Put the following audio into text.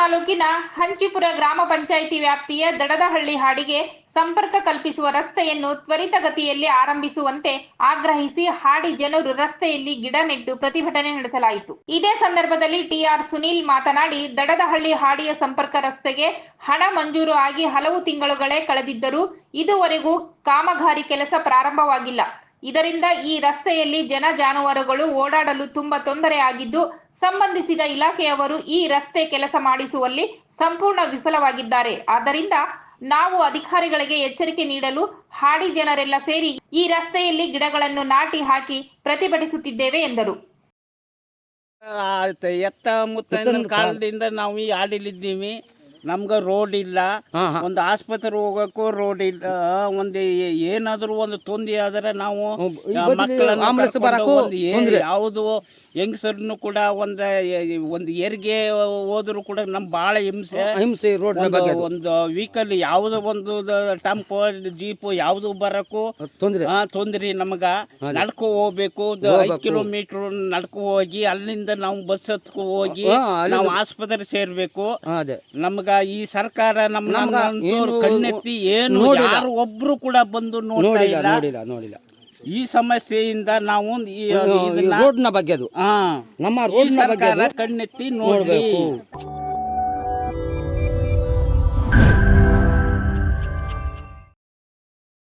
ತಾಲೂಕಿನ ಹಂಚಿಪುರ ಗ್ರಾಮ ಪಂಚಾಯಿತಿ ವ್ಯಾಪ್ತಿಯ ದಡದಹಳ್ಳಿ ಹಾಡಿಗೆ ಸಂಪರ್ಕ ಕಲ್ಪಿಸುವ ರಸ್ತೆಯನ್ನು ತ್ವರಿತಗತಿಯಲ್ಲಿ ಆರಂಭಿಸುವಂತೆ ಆಗ್ರಹಿಸಿ ಹಾಡಿ ಜನರು ರಸ್ತೆಯಲ್ಲಿ ಗಿಡ ನೆಟ್ಟು ಪ್ರತಿಭಟನೆ ನಡೆಸಲಾಯಿತು. ಇದೇ ಸಂದರ್ಭದಲ್ಲಿ ಟಿಆರ್ ಸುನೀಲ್ ಮಾತನಾಡಿ, ದಡದಹಳ್ಳಿ ಹಾಡಿಯ ಸಂಪರ್ಕ ರಸ್ತೆಗೆ ಹಣ ಮಂಜೂರು ಆಗಿ ಹಲವು ತಿಂಗಳುಗಳೇ ಕಳೆದಿದ್ದರೂ ಇದುವರೆಗೂ ಕಾಮಗಾರಿ ಕೆಲಸ ಪ್ರಾರಂಭವಾಗಿಲ್ಲ. ಇದರಿಂದ ಈ ರಸ್ತೆಯಲ್ಲಿ ಜನ ಜಾನುವಾರುಗಳು ಓಡಾಡಲು ತುಂಬಾ ತೊಂದರೆ ಆಗಿದ್ದು ಸಂಬಂಧಿಸಿದ ಇಲಾಖೆಯವರು ಈ ರಸ್ತೆ ಕೆಲಸ ಮಾಡಿಸುವಲ್ಲಿ ಸಂಪೂರ್ಣ ವಿಫಲವಾಗಿದ್ದಾರೆ. ಆದ್ದರಿಂದ ನಾವು ಅಧಿಕಾರಿಗಳಿಗೆ ಎಚ್ಚರಿಕೆ ನೀಡಲು ಹಾಡಿ ಜನರೆಲ್ಲ ಸೇರಿ ಈ ರಸ್ತೆಯಲ್ಲಿ ಗಿಡಗಳನ್ನು ನಾಟಿ ಹಾಕಿ ಪ್ರತಿಭಟಿಸುತ್ತಿದ್ದೇವೆ ಎಂದರು. ಎತ್ತ ಮುತ್ತ ಕಾಲದಿಂದ ನಾವು ಈ ಆಡಿಲಿದ್ದೀವಿ ನಮ್ಗೆ ರೋಡ್ ಇಲ್ಲ. ಒಂದು ಆಸ್ಪತ್ರೆ ಹೋಗಕ್ಕೂ ರೋಡ್ ಇಲ್ಲ. ಒಂದು ಏನಾದರೂ ಒಂದು ತೊಂದಿ ಆದರೆ ನಾವು ಮಕ್ಕಳನ್ನು ಕರ್ಕೊಂಡು ಒಂದು ಏ- ಯಾವುದು ಹೆಂಗಸರನ್ನು ಕೂಡ ಒಂದು ಒಂದು ಏರಿಗೆ ಹೋದ್ರು ಕೂಡ ನಮ್ಮ ಭಾಳ ಹಿಂಸೆ. ಹಿಂಸೆ ರೋಡ್ ಒಂದು- ಬಗ್ಗೆ. ಅದು. ಒಂದು ವೆಹಿಕಲ್ ಯಾವುದೋ ಒಂದು ಟೆಂಪೋ ಜೀಪು ಯಾವುದು ಬರಕು ತೊಂದ್ರೆ. ತೊಂದರೆ ನಮಗ. ನಡ್ಕೊ ಹೋಗ್ಬೇಕು. ಐದು ಕಿಲೋಮೀಟರ್ ನಡ್ಕೊ ಹೋಗಿ ಅಲ್ಲಿಂದ ನಾವು ಬಸ್ ಹತ್ಕೊ ಹೋಗಿ ನಾವು ಆಸ್ಪತ್ರೆ ಸೇರ್ಬೇಕು. ನಮಗ ಈ ಸರ್ಕಾರ ನಮ್ಮ ಕಣ್ಣೆತ್ತಿ ಏನು. ಯಾರು ಒಬ್ರು ಕೂಡ ಬಂದು ನೋಡ್ತಾ ಇಲ್ಲ. ನೋಡಿಲ್ಲ ನೋಡಿಲ್ಲ. ಈ ಸಮಸ್ಯೆಯಿಂದ ನಾವು ಈ ರೋಡ್ನ ಬಗ್ಗೆ ಅದು. ನಮ್ಮ ರೋಡ್ ಸರ್ಕಾರ ಕಣ್ಣೆತ್ತಿ ನೋಡ್ಬೇಕು.